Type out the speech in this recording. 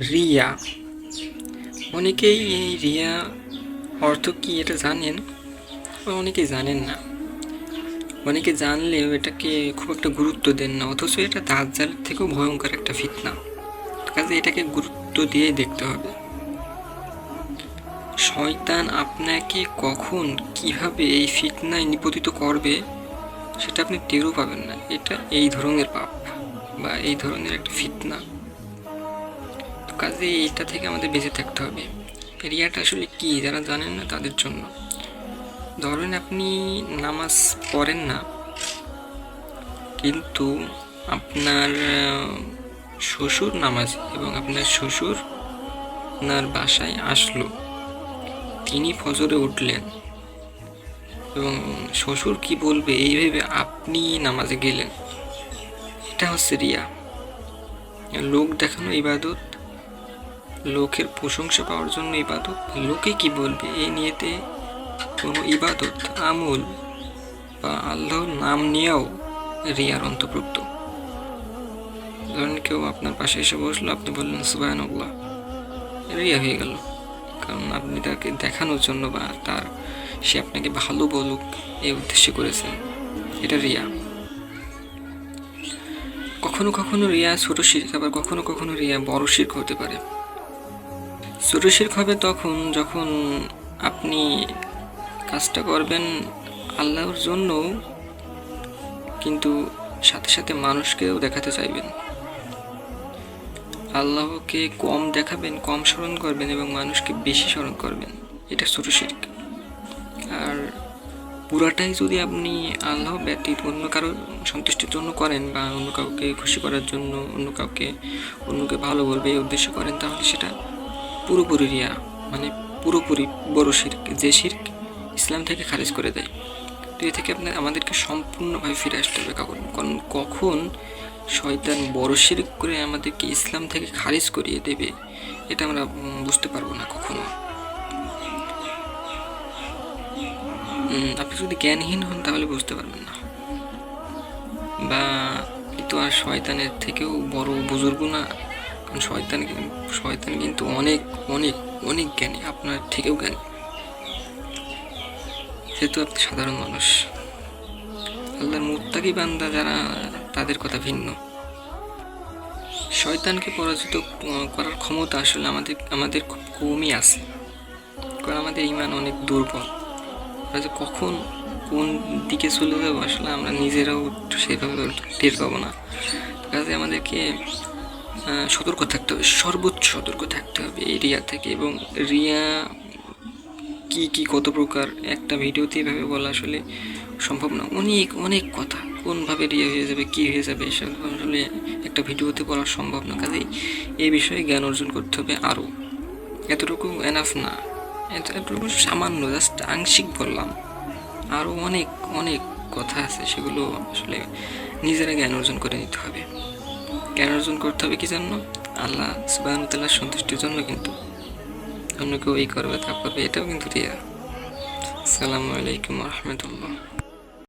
রিয়া। অনেকেই এই রিয়া অর্থ কি এটা জানেন? অনেকেই জানেন না। অনেকে জানলেও এটাকে খুব একটা গুরুত্ব দেন না, অথচ এটা দাজ্জালের থেকেও ভয়ঙ্কর একটা ফিতনা। কাজে এটাকে গুরুত্ব দিয়েই দেখতে হবে। শয়তান আপনাকে কখন কীভাবে এই ফিতনায় নিপতিত করবে, সেটা আপনি টেরও পাবেন না। এটা এই ধরনের পাপ বা এই ধরনের একটা ফিতনা। কাজে এটা থেকে আমাদের বেঁচে থাকতে হবে। রিয়াটা আসলে কি যারা জানেন না তাদের জন্য। ধরেন আপনি নামাজ পড়েন না, কিন্তু আপনার শ্বশুর নামাজ এবং আপনার শ্বশুর আপনার বাসায় আসলো, তিনি ফজরে উঠলেন এবং শ্বশুর কি বলবে, এই ভেবে আপনি নামাজে গেলেন? এটা হচ্ছে রিয়া। লোক দেখানো ইবাদত লোকের প্রশংসা পাওয়ার জন্য ইবাদত? লোকে কি বলবে? এই নিয়েতে কোনো ইবাদত, আমল বা আল্লাহর নাম নিয়েও রিয়ার অন্তর্ভুক্ত। ধরেন কেউ আপনার পাশে এসে বসল, আপনি বললেন সুবাহ রিয়া হয়ে গেল। কারণ আপনি তাকে দেখানোর জন্য বা তার, সে আপনাকে ভালো বলুক এই উদ্দেশ্যে করেছেন এটা রিয়া। কখনো কখনো রিয়া ছোট শির্ক আবার কখনো কখনো রিয়া বড় শির্ক হতে পারে। ছোট শির্ক হবে তখন যখন আপনি কাজটা করবেন আল্লাহর জন্য, কিন্তু সাথে সাথে মানুষকেও দেখাতে চাইবেন। আল্লাহকে কম দেখাবেন, কম স্মরণ করবেন এবং মানুষকে বেশি স্মরণ করবেন। এটা ছোট আর পুরাটাই যদি আপনি আল্লাহ ব্যতীত অন্য কারও সন্তুষ্টির জন্য করেন বা অন্য কাউকে খুশি করার জন্য, অন্য কাউকে, অন্যকে ভালো বলবে, এই উদ্দেশ্য করেন, তাহলে সেটা পুরোপুরি রিয়া মানে পুরোপুরি বড় শির্ক, যে শির্ক ইসলাম থেকে খারিজ করে দেয়। তো এ থেকে আপনার আমাদেরকে সম্পূর্ণভাবে ফিরে আসতে হবে কখন? কারণ কখন শয়তান বড় শির্ক করে আমাদেরকে ইসলাম থেকে খারিজ করিয়ে দেবে, এটা আমরা বুঝতে পারব না কখনো। আপনি যদি জ্ঞানহীন হন তাহলে বুঝতে পারবেন না। বা তো আর শয়তানের থেকেও বড় বুজুর্গ না। শয়তান শয়তান কিন্তু অনেক অনেক অনেক জ্ঞানী, আপনার থেকেও জ্ঞানী। যেহেতু আপনি সাধারণ মানুষ। আল্লাহর মুত্তাকি বান্দা যারা, তাদের কথা ভিন্ন। শয়তানকে পরাজিত করার ক্ষমতা আসলে আমাদের আমাদের খুব কমই আছে। কারণ আমাদের ইমান অনেক দুর্বল। যে কখন কোন দিকে চলে যাব আসলে আমরা নিজেরাও সেভাবে টের পাবো না। কাজে আমাদেরকে সতর্ক থাকতে হবে, সর্বোচ্চ সতর্ক থাকতে হবে এই রিয়া থেকে। এবং রিয়া কি কি, কত প্রকার, একটা ভিডিওতে এভাবে বলা আসলে সম্ভব না। অনেক অনেক কথা, কোনভাবে রিয়া হয়ে যাবে, কি হয়ে যাবে এসব আসলে একটা ভিডিওতে বলা সম্ভব না। কাজেই এই বিষয়ে জ্ঞান অর্জন করতে হবে আরও। এতটুকু এনাফ না। এত- এতটুকু সামান্য জাস্ট আংশিক বললাম। আরও অনেক অনেক কথা আছে, সেগুলো আসলে নিজেরা জ্ঞান অর্জন করে নিতে হবে। জ্ঞান অর্জন করতে হবে কি জন্য? আল্লাহ সুবাহ সন্তুষ্টির জন্য কিন্তু। অন্য কেউ এই করবে, তা করবে, এটাও কিন্তু রিয়া। আসসালামু আলাইকুম রহমতুল্লাহ।